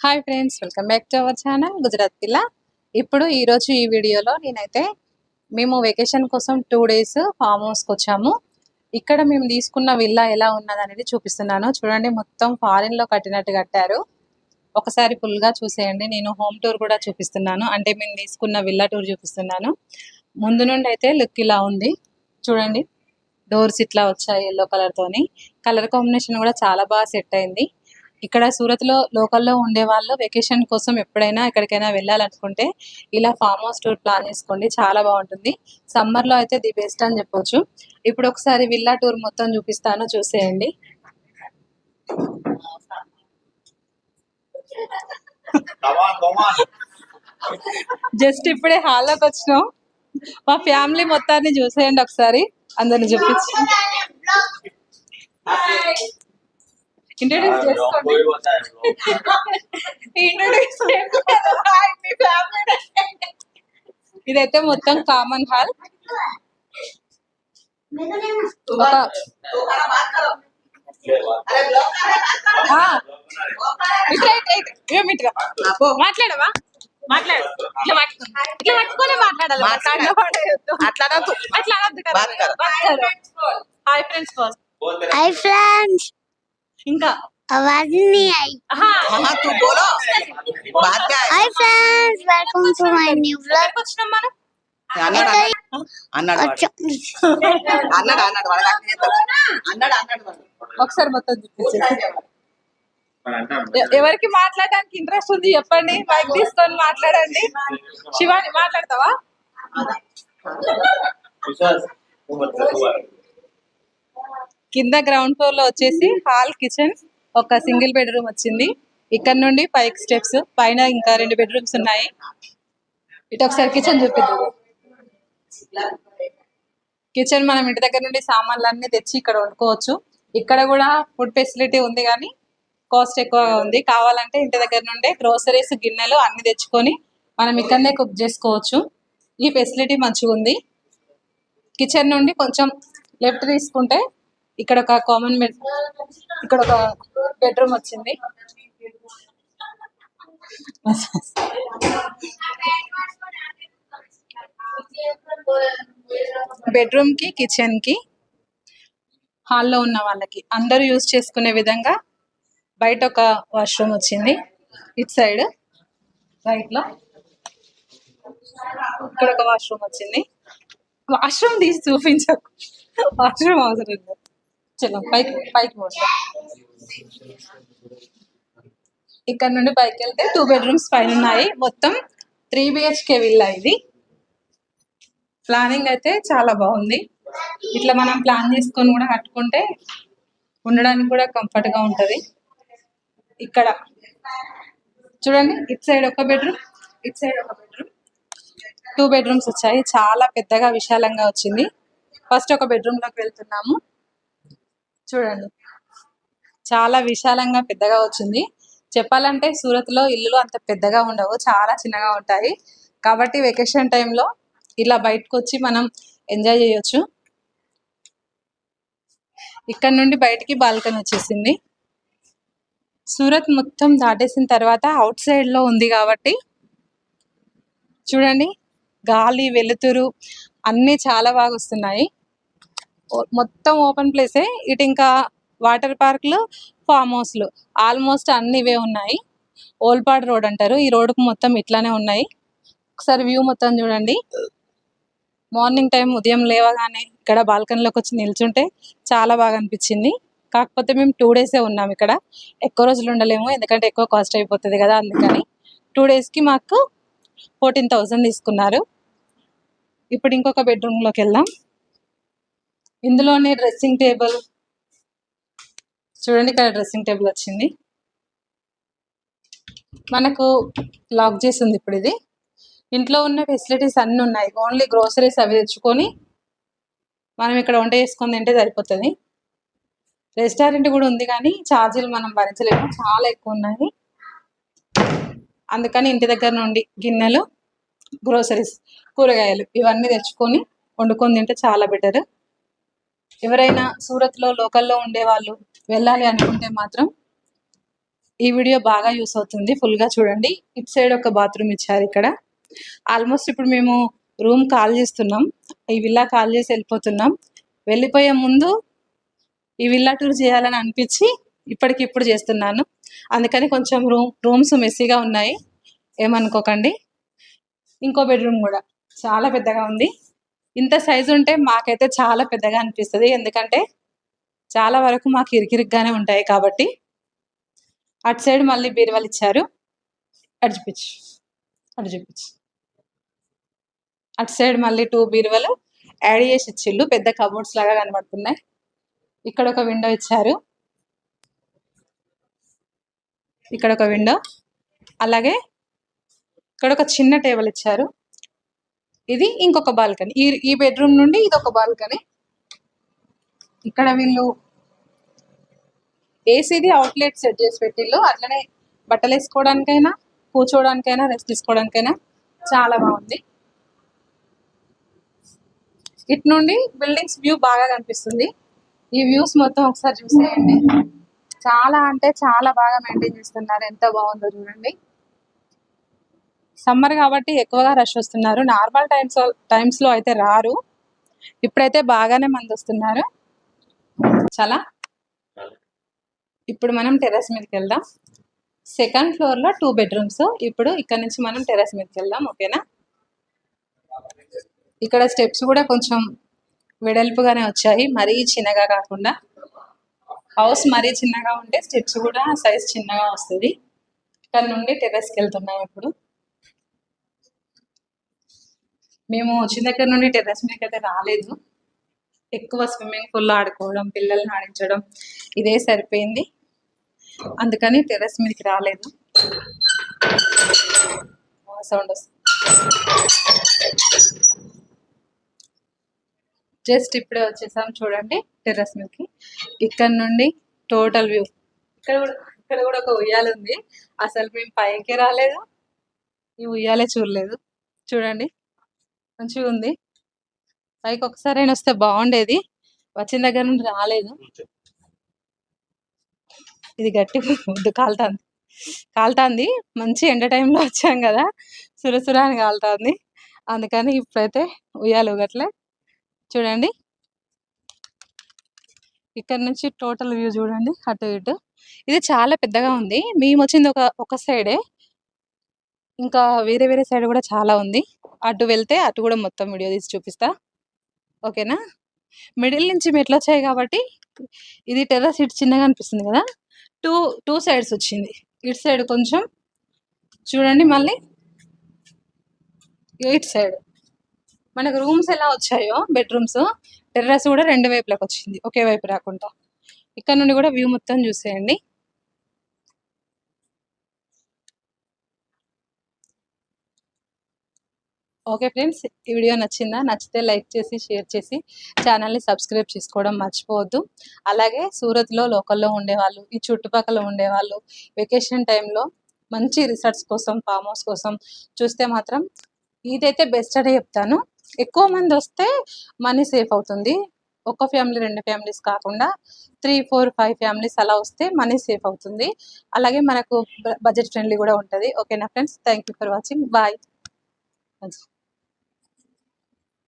Hi friends welcome back to our channel Gujarat పిల్ల ఇప్పుడు ఈరోజు ఈ వీడియోలో నేనైతే మేము వెకేషన్ కోసం టూ డేస్ ఫామ్ హౌస్కి వచ్చాము. ఇక్కడ మేము తీసుకున్న విల్లా ఎలా ఉన్నది అనేది చూపిస్తున్నాను. చూడండి మొత్తం ఫారిన్లో కట్టినట్టు కట్టారు. ఒకసారి ఫుల్గా చూసేయండి. నేను హోమ్ టూర్ కూడా చూపిస్తున్నాను. అంటే మేము తీసుకున్న విల్లా టూర్ చూపిస్తున్నాను. ముందు నుండి అయితే లుక్ ఇలా ఉంది. చూడండి డోర్స్ ఇట్లా వచ్చాయి ఎల్లో కలర్ తోని. కలర్ కాంబినేషన్ కూడా చాలా బాగా సెట్ అయింది. ఇక్కడ సూరత్లో లోకల్లో ఉండే వాళ్ళు వెకేషన్ కోసం ఎప్పుడైనా ఎక్కడికైనా వెళ్ళాలనుకుంటే ఇలా ఫామ్ హౌస్ టూర్ ప్లాన్ చేసుకోండి. చాలా బాగుంటుంది. సమ్మర్లో అయితే ది బెస్ట్ అని చెప్పొచ్చు. ఇప్పుడు ఒకసారి విల్లా టూర్ మొత్తం చూపిస్తాను. చూసేయండి. జస్ట్ ఇప్పుడే హాల్లోకి వచ్చినాం. మా ఫ్యామిలీ మొత్తాన్ని చూసేయండి ఒకసారి. అందరిని చూపించి. Introduce uh, yourself. Introduce yourself. Hi, my family. ఇదైతే మొత్తం కామన్ హాల్ ఒక మాట్లాడవా మాట్లాడు ఇట్లా ఇట్లా పట్టుకొని మాట్లాడాలి అట్లా అట్లా హాయ్ ఫ్రెండ్స్ హాయ్ ఫ్రెండ్స్ ఇంకా आवाज नहीं आई ఆహా, हाँ तू बोलो बात क्या है hi friends welcome to my new vlog ఎక్కడికి వచ్చినాం మనం అన్నాడు అన్నాడు అన్నాడు अच्छा వాడు. అన్నాడు అన్నాడు వాడు అట్లా చేస్తాడు. అన్నాడు అన్నాడు వాడు. ఒకసారి మొత్తం చూపించేసి पर अंटा ఎ- ఎవరికి మాట్లాడడానికి ఇంట్రెస్ట్ ఉంది చెప్పండి మైక్ తీసుకొని మాట్లాడండి శివాని మాట్లాడతావా కింద గ్రౌండ్ ఫ్లోర్లో వచ్చేసి హాల్ కిచెన్ ఒక సింగిల్ బెడ్రూమ్ వచ్చింది. ఇక్కడ నుండి పైకి స్టెప్స్ పైన ఇంకా రెండు బెడ్రూమ్స్ ఉన్నాయి. ఇటు ఒకసారి కిచెన్ చూపిద్దాం. కిచెన్ మనం ఇంటి దగ్గర నుండి సామాన్లు అన్ని తెచ్చి ఇక్కడ వండుకోవచ్చు. ఇక్కడ కూడా ఫుడ్ ఫెసిలిటీ ఉంది కానీ కాస్ట్ ఎక్కువగా ఉంది. కావాలంటే ఇంటి దగ్గర నుండే గ్రోసరీస్ గిన్నెలు అన్ని తెచ్చుకొని మనం ఇక్కడనే కుక్ చేసుకోవచ్చు. ఈ ఫెసిలిటీ మంచిగా ఉంది కిచెన్ నుండి కొంచెం లెఫ్ట్ తీసుకుంటే ఇక్కడ ఒక కామన్ బెడ్ ఇక్కడ ఒక బెడ్రూమ్ వచ్చింది. బెడ్రూమ్కి కిచెన్కి హాల్లో ఉన్న వాళ్ళకి. అందరూ యూజ్ చేసుకునే విధంగా బయట ఒక వాష్రూమ్ వచ్చింది. ఇట్ సైడ్ రైట్లో. ఇక్కడ ఒక వాష్రూమ్ వచ్చింది. వాష్రూమ్ తీసి చూపించకు. వాష్రూమ్ అవసరం లేదు. చలో పైకి పైకి పోతాం ఇక్కడ నుండి పైకి వెళ్తే టూ బెడ్రూమ్స్ పైన ఉన్నాయి. మొత్తం త్రీ బిహెచ్కే విల్లా ఇది. ప్లానింగ్ అయితే చాలా బాగుంది. ఇట్లా మనం ప్లాన్ చేసుకొని కూడా కట్టుకుంటే ఉండడానికి కూడా కంఫర్ట్గా ఉంటది. ఇక్కడ చూడండి ఇట్ సైడ్ ఒక బెడ్రూమ్ ఇట్ సైడ్ ఒక బెడ్రూమ్ టూ బెడ్రూమ్స్ వచ్చాయి. చాలా పెద్దగా విశాలంగా వచ్చింది. ఫస్ట్ ఒక బెడ్రూమ్లోకి వెళ్తున్నాము. చూడండి. చాలా విశాలంగా పెద్దగా వచ్చింది. చెప్పాలంటే సూరత్లో ఇల్లులు అంత పెద్దగా ఉండవు. చాలా చిన్నగా ఉంటాయి. కాబట్టి వెకేషన్ టైంలో ఇలా బయటకు వచ్చి మనం ఎంజాయ్ చేయొచ్చు. ఇక్కడ నుండి బయటికి బాల్కనీ వచ్చేసింది. సూరత్ మొత్తం దాటేసిన తర్వాత అవుట్ సైడ్లో ఉంది కాబట్టి చూడండి. గాలి వెలుతురు అన్నీ చాలా బాగా వస్తున్నాయి. మొత్తం ఓపెన్ ప్లేసే. ఇటు ఇంకా వాటర్ పార్క్లు ఫామ్ హౌస్లు. ఆల్మోస్ట్ అన్ని ఇవే ఉన్నాయి. ఓల్పాడ్ రోడ్ అంటారు. ఈ రోడ్కు మొత్తం ఇట్లానే ఉన్నాయి. ఒకసారి వ్యూ మొత్తం చూడండి. మార్నింగ్ టైం ఉదయం లేవగానే ఇక్కడ బాల్కనీలోకి వచ్చి నిల్చుంటే చాలా బాగా అనిపించింది. కాకపోతే మేము టూ డేసే ఉన్నాం ఇక్కడ. ఎక్కువ రోజులు ఉండలేము. ఎందుకంటే ఎక్కువ కాస్ట్ అయిపోతుంది కదా అందుకని. టూ డేస్కి మాకు ఫోర్టీన్ థౌజండ్ తీసుకున్నారు. ఇప్పుడు ఇంకొక బెడ్రూమ్లోకి వెళ్దాం. ఇందులోనే డ్రెస్సింగ్ టేబుల్. చూడండి ఇక్కడ డ్రెస్సింగ్ టేబుల్ వచ్చింది. మనకు లాక్ చేసి ఉంది ఇప్పుడు ఇది. ఇంట్లో ఉన్న ఫెసిలిటీస్ అన్నీ ఉన్నాయి. ఓన్లీ గ్రోసరీస్ అవి తెచ్చుకొని మనం ఇక్కడ వంట చేసుకొని తింటే సరిపోతుంది. రెస్టారెంట్ కూడా ఉంది కానీ ఛార్జీలు మనం భరించలేము. చాలా ఎక్కువ ఉన్నాయి. అందుకని ఇంటి దగ్గర నుండి గిన్నెలు గ్రోసరీస్ కూరగాయలు ఇవన్నీ తెచ్చుకొని వండుకొని తింటే చాలా బెటర్. ఎవరైనా సూరత్లో లోకల్లో ఉండే వాళ్ళు వెళ్ళాలి అనుకుంటే మాత్రం ఈ వీడియో బాగా యూస్ అవుతుంది. ఫుల్గా చూడండి. ఇటు సైడ్ ఒక బాత్రూమ్ ఇచ్చారు ఇక్కడ. ఆల్మోస్ట్ ఇప్పుడు మేము రూమ్ కాల్ చేస్తున్నాం. ఈ విల్లా కాల్ చేసి వెళ్ళిపోతున్నాం. వెళ్ళిపోయే ముందు ఈ విల్లా టూర్ చేయాలని అనిపించి ఇప్పటికిప్పుడు చేస్తున్నాను. అందుకని కొంచెం రూమ్ రూమ్స్ మెస్సీగా ఉన్నాయి. ఏమనుకోకండి. ఇంకో బెడ్రూమ్ కూడా. చాలా పెద్దగా ఉంది. ఇంత సైజు ఉంటే మాకైతే చాలా పెద్దగా అనిపిస్తుంది. ఎందుకంటే చాలా వరకు మాకు ఇరికిరిగ్గానే ఉంటాయి కాబట్టి అటు సైడ్ మళ్ళీ బీరువాలు ఇచ్చారు. అటు చూపించు అటు చూపించు. అటు సైడ్ మళ్ళీ టూ బీరువాలు యాడ్ చేసి ఇచ్చిళ్ళు. పెద్ద కబోర్డ్స్ లాగా కనబడుతున్నాయి. ఇక్కడ ఒక విండో ఇచ్చారు. ఇక్కడ ఒక విండో. అలాగే ఇక్కడ ఒక చిన్న టేబుల్ ఇచ్చారు. ఇది ఇంకొక బాల్కనీ. ఈ ఈ బెడ్రూమ్ నుండి ఇది ఒక బాల్కనీ. ఇక్కడ వీళ్ళు ఏసీది అవుట్లెట్ సెట్ చేసి పెట్టిళ్ళు. అట్లనే బట్టలు వేసుకోవడానికైనా కూర్చోవడానికైనా రెస్ట్ తీసుకోవడానికైనా చాలా బాగుంది. ఇటు నుండి బిల్డింగ్స్ వ్యూ బాగా కనిపిస్తుంది. ఈ వ్యూస్ మొత్తం ఒకసారి చూసేయండి. చాలా అంటే చాలా బాగా మెయింటైన్ చేస్తున్నారు. ఎంత బాగుందో చూడండి. సమ్మర్ కాబట్టి ఎక్కువగా రష్ వస్తున్నారు. నార్మల్ టైమ్స్ టైమ్స్లో అయితే రారు. ఇప్పుడైతే బాగానే మంది వస్తున్నారు. చాలా. ఇప్పుడు మనం టెర్రస్ మీదకి వెళ్దాం. సెకండ్ ఫ్లోర్లో టూ బెడ్రూమ్స్. ఇప్పుడు ఇక్కడ నుంచి మనం టెర్రస్ మీదకి వెళ్దాం ఓకేనా? ఇక్కడ స్టెప్స్ కూడా కొంచెం వెడల్పుగానే వచ్చాయి. మరీ చిన్నగా కాకుండా. హౌస్ మరీ చిన్నగా ఉంటే స్టెప్స్ కూడా సైజ్ చిన్నగా వస్తుంది. ఇక్కడ నుండి టెర్రస్కి వెళ్తున్నాం ఇప్పుడు. మేము వచ్చిన దగ్గర నుండి టెర్రస్ మీదకి అయితే రాలేదు. ఎక్కువ స్విమ్మింగ్ పూల్ ఆడుకోవడం పిల్లల్ని ఆడించడం ఇదే సరిపోయింది. అందుకని టెర్రస్ మీదకి రాలేదు. సౌండ్ వస్తుంది. జస్ట్ ఇప్పుడే వచ్చేసాం చూడండి టెర్రస్ మీదకి. ఇక్కడ నుండి టోటల్ వ్యూ. ఇక్కడ కూడా ఇక్కడ కూడా ఒక ఉయ్యాల ఉంది. అసలు మేము పైకి రాలేదు. ఈ ఉయ్యాలే చూడలేదు. చూడండి. మంచిగా ఉంది. పైకి ఒకసారి అయినా వస్తే బాగుండేది. వచ్చిన దగ్గర నుండి రాలేదు. ఇది గట్టి వద్దు కాలుతాంది. కాలుతాంది. మంచి ఎండ టైంలో వచ్చాం కదా. సురసుర అని కాలుతాంది. అందుకని ఇప్పుడైతే ఉయ్యాలు ఊగట్లే. చూడండి. ఇక్కడ నుంచి టోటల్ వ్యూ చూడండి. అటు ఇటు. ఇది చాలా పెద్దగా ఉంది. మేము వచ్చింది ఒక ఒక సైడే ఇంకా వేరే వేరే సైడ్ కూడా చాలా ఉంది. అటు వెళ్తే అటు కూడా మొత్తం వీడియో తీసి చూపిస్తా. ఓకేనా? మిడిల్ నుంచి మెట్లు వచ్చాయి కాబట్టి ఇది టెర్రస్ ఇటు చిన్నగా అనిపిస్తుంది కదా? టూ టూ సైడ్స్ వచ్చింది. ఇటు సైడ్ కొంచెం చూడండి మళ్ళీ. ఇటు సైడ్. మనకు రూమ్స్ ఎలా వచ్చాయో బెడ్రూమ్స్ టెర్రస్ కూడా రెండు వైపులకు వచ్చింది. ఒకే వైపు రాకుండా. ఇక్కడ నుండి కూడా వ్యూ మొత్తం చూసేయండి. ఓకే ఫ్రెండ్స్ ఈ వీడియో నచ్చిందా? నచ్చితే లైక్ చేసి షేర్ చేసి ఛానల్ని సబ్స్క్రైబ్ చేసుకోవడం మర్చిపోవద్దు. అలాగే సూరత్లో లోకల్లో ఉండేవాళ్ళు ఈ చుట్టుపక్కల ఉండేవాళ్ళు వెకేషన్ టైంలో మంచి రిసార్ట్స్ కోసం ఫామ్ హౌస్ కోసం చూస్తే మాత్రం ఇదైతే బెస్ట్ అనే చెప్తాను. ఎక్కువ మంది వస్తే మనీ సేఫ్ అవుతుంది. ఒక ఫ్యామిలీ రెండు ఫ్యామిలీస్ కాకుండా త్రీ ఫోర్ ఫైవ్ ఫ్యామిలీస్ అలా వస్తే మనీ సేఫ్ అవుతుంది. అలాగే మనకు బడ్జెట్ ఫ్రెండ్లీ కూడా ఉంటుంది. ఓకేనా friends? Thank you for watching bye